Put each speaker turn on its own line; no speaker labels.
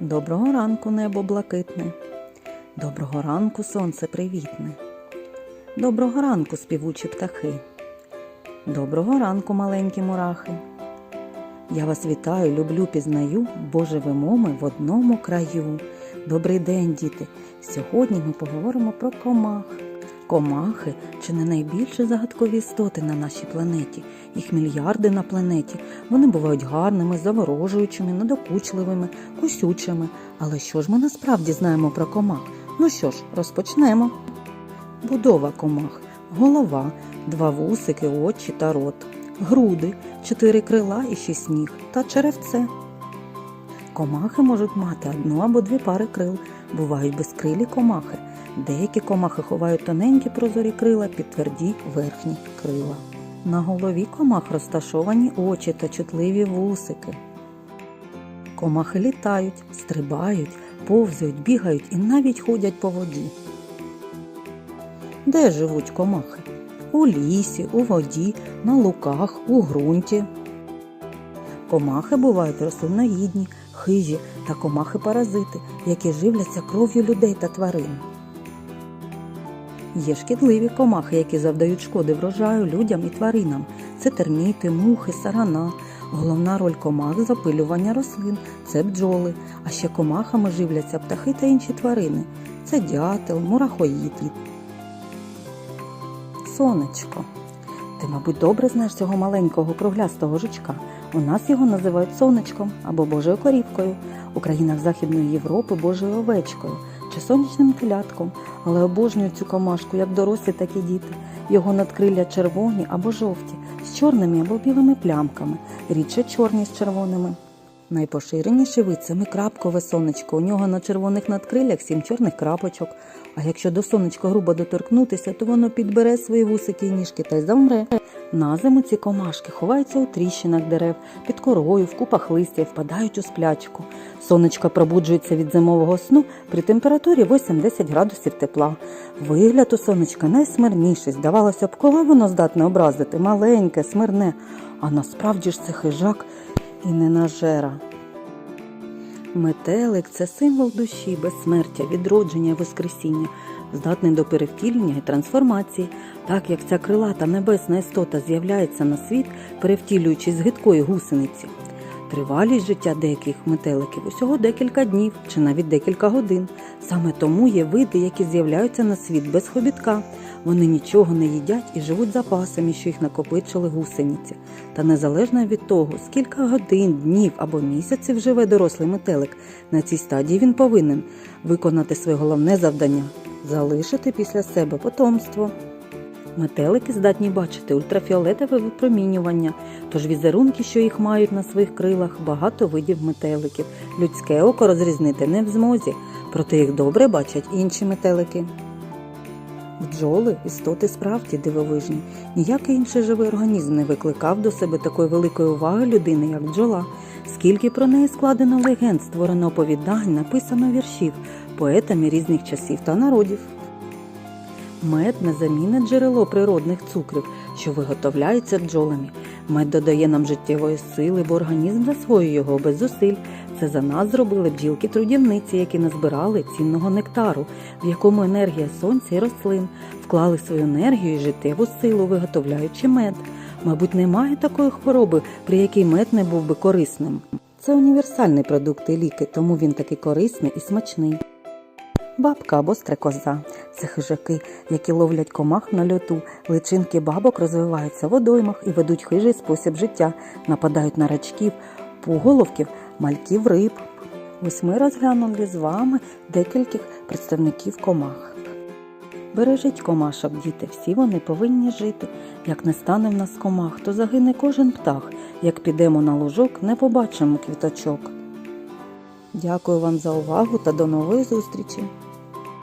Доброго ранку, небо блакитне. Доброго ранку, сонце привітне. Доброго ранку, співучі птахи. Доброго ранку, маленькі мурахи. Я вас вітаю, люблю, пізнаю, бо живемо ми в одному краю. Добрий день, діти! Сьогодні ми поговоримо про комах. Комахи чи не найбільші загадкові істоти на нашій планеті. Їх мільярди на планеті. Вони бувають гарними, заворожуючими, надокучливими, кусючими. Але що ж ми насправді знаємо про комах? Ну що ж, розпочнемо. Будова комах, голова, два вусики, очі та рот, груди, чотири крила і шість ніг та черевце. Комахи можуть мати одну або дві пари крил, бувають безкрилі комахи. Деякі комахи ховають тоненькі прозорі крила під тверді верхні крила. На голові комах розташовані очі та чутливі вусики. Комахи літають, стрибають, повзають, бігають і навіть ходять по воді. Де живуть комахи? У лісі, у воді, на луках, у ґрунті. Комахи бувають рослинноїдні, хижі та комахи-паразити, які живляться кров'ю людей та тварин. Є шкідливі комахи, які завдають шкоди врожаю людям і тваринам. Це терміти, мухи, сарана. Головна роль комах запилювання рослин це бджоли, а ще комахами живляться птахи та інші тварини. Це дятел, мурахоїд. Сонечко. Ти, мабуть, добре знаєш цього маленького круглястого жучка. У нас його називають сонечком або Божою корівкою, у країнах Західної Європи Божою овечкою чи сонячним телятком, але обожнюють цю комашку як дорослі, так і діти. Його надкрилля червоні або жовті, з чорними або білими плямками, рідше чорні з червоними. Найпоширеніший вид це крапкове сонечко. У нього на червоних надкриллях сім чорних крапочок. А якщо до сонечка грубо доторкнутися, то воно підбере свої вусики і ніжки та й замре. На зиму ці комашки ховаються у тріщинах дерев, під корою, в купах листя і впадають у сплячку. Сонечко пробуджується від зимового сну при температурі 8-10 градусів тепла. Вигляд у сонечка найсмирніший. Здавалося б, коли воно здатне образити, маленьке, смирне. А насправді ж це хижак і ненажера. Метелик це символ душі, безсмертя, відродження воскресіння, здатний до перевтілення і трансформації, так як ця крилата небесна істота з'являється на світ, перевтілюючись з гидкої гусениці. Тривалість життя деяких метеликів усього декілька днів чи навіть декілька годин. Саме тому є види, які з'являються на світ без хобітка. Вони нічого не їдять і живуть запасами, що їх накопичили гусениці. Та незалежно від того, скільки годин, днів або місяців живе дорослий метелик, на цій стадії він повинен виконати своє головне завдання залишити після себе потомство. Метелики здатні бачити ультрафіолетове випромінювання, тож візерунки, що їх мають на своїх крилах, багато видів метеликів. Людське око розрізнити не в змозі, проте їх добре бачать інші метелики. Бджоли істоти справді дивовижні. Ніякий інший живий організм не викликав до себе такої великої уваги людини, як бджола. Скільки про неї складено легенд, створено оповідань, написано віршів, поетами різних часів та народів. Мед незамінне джерело природних цукрів, що виготовляються бджолами. Мед додає нам життєвої сили, бо організм засвоює його без зусиль. Це за нас зробили бджілки-трудівниці, які назбирали цінного нектару, в якому енергія сонця і рослин вклали свою енергію і життєву силу, виготовляючи мед. Мабуть, немає такої хвороби, при якій мед не був би корисним. Це універсальний продукт і ліки, тому він такий корисний і смачний. Бабка або стрекоза це хижаки, які ловлять комах на льоту. Личинки бабок розвиваються в водоймах і ведуть хижий спосіб життя, нападають на рачків, пуголовків, мальків риб. Ось ми розглянули з вами декількох представників комах. Бережіть комашок, діти, всі вони повинні жити. Як не стане в нас комах, то загине кожен птах. Як підемо на лужок, не побачимо квіточок. Дякую вам за увагу та до нової зустрічі!